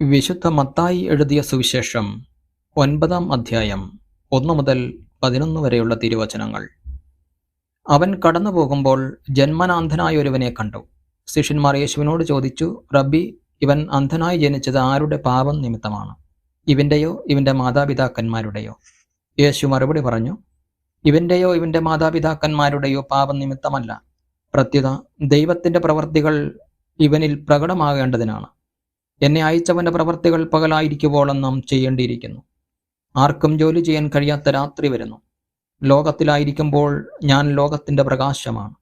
വിശുദ്ധ മത്തായി എഴുതിയ സുവിശേഷം ഒൻപതാം അധ്യായം ഒന്ന് മുതൽ പതിനൊന്ന് വരെയുള്ള തിരുവചനങ്ങൾ. അവൻ കടന്നു പോകുമ്പോൾ ജന്മനാന്ധനായ ഒരുവനെ കണ്ടു. ശിഷ്യന്മാർ യേശുവിനോട് ചോദിച്ചു റബ്ബി ഇവൻ അന്ധനായി ജനിച്ചത് ആരുടെ പാപം നിമിത്തമാണ്? ഇവന്റെയോ ഇവന്റെ മാതാപിതാക്കന്മാരുടെയോ? യേശു മറുപടി പറഞ്ഞു ഇവന്റെയോ ഇവന്റെ മാതാപിതാക്കന്മാരുടെയോ പാപം നിമിത്തമല്ല. പ്രത്യുത ദൈവത്തിന്റെ പ്രവർത്തികൾ ഇവനിൽ പ്രകടമാകേണ്ടതിനാണ്. എന്നെ അയച്ചവന്റെ പ്രവർത്തികൾ പകലായിരിക്കുവോളം നാം ചെയ്യേണ്ടിയിരിക്കുന്നു. ആർക്കും ജോലി ചെയ്യാൻ കഴിയാത്ത രാത്രി വരുന്നു. ലോകത്തിലായിരിക്കുമ്പോൾ ഞാൻ ലോകത്തിന്റെ പ്രകാശമാണ്.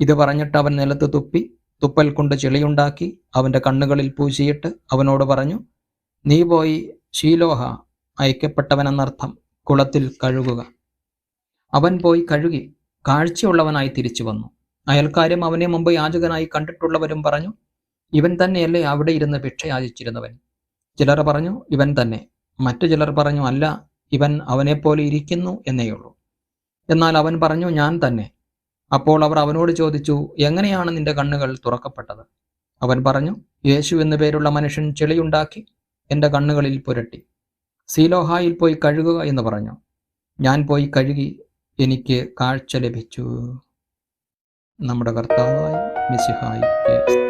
ഇത് പറഞ്ഞിട്ട് അവൻ നിലത്ത് തുപ്പി തുപ്പൽ കൊണ്ട് ചെളിയുണ്ടാക്കി അവന്റെ കണ്ണുകളിൽ പൂശിയിട്ട് അവനോട് പറഞ്ഞു നീ പോയി ശീലോഹ അയക്കപ്പെട്ടവനെന്നർത്ഥം കുളത്തിൽ കഴുകുക. അവൻ പോയി കഴുകി കാഴ്ചയുള്ളവനായി തിരിച്ചു വന്നു. അയൽക്കാരും അവനെ മുമ്പ് യാചകനായി കണ്ടിട്ടുള്ളവരും പറഞ്ഞു ഇവൻ തന്നെയല്ലേ അവിടെ ഇരുന്ന് ഭിക്ഷ യാചിച്ചിരുന്നവൻ ചിലർ പറഞ്ഞു ഇവൻ തന്നെ. മറ്റു ചിലർ പറഞ്ഞു അല്ല ഇവൻ അവനെപ്പോലെ ഇരിക്കുന്നു എന്നേയുള്ളൂ എന്നാൽ അവൻ പറഞ്ഞു ഞാൻ തന്നെ. അപ്പോൾ അവർ അവനോട് ചോദിച്ചു എങ്ങനെയാണ് നിന്റെ കണ്ണുകൾ തുറക്കപ്പെട്ടത്? അവൻ പറഞ്ഞു യേശു എന്നു പേരുള്ള മനുഷ്യൻ ചെളിയുണ്ടാക്കി എന്റെ കണ്ണുകളിൽ പുരട്ടി. സീലോഹായിൽ പോയി കഴുകുക എന്ന് പറഞ്ഞു. ഞാൻ പോയി കഴുകി എനിക്ക് കാഴ്ച ലഭിച്ചു. നമ്മുടെ കർത്താവായി സ്തുതി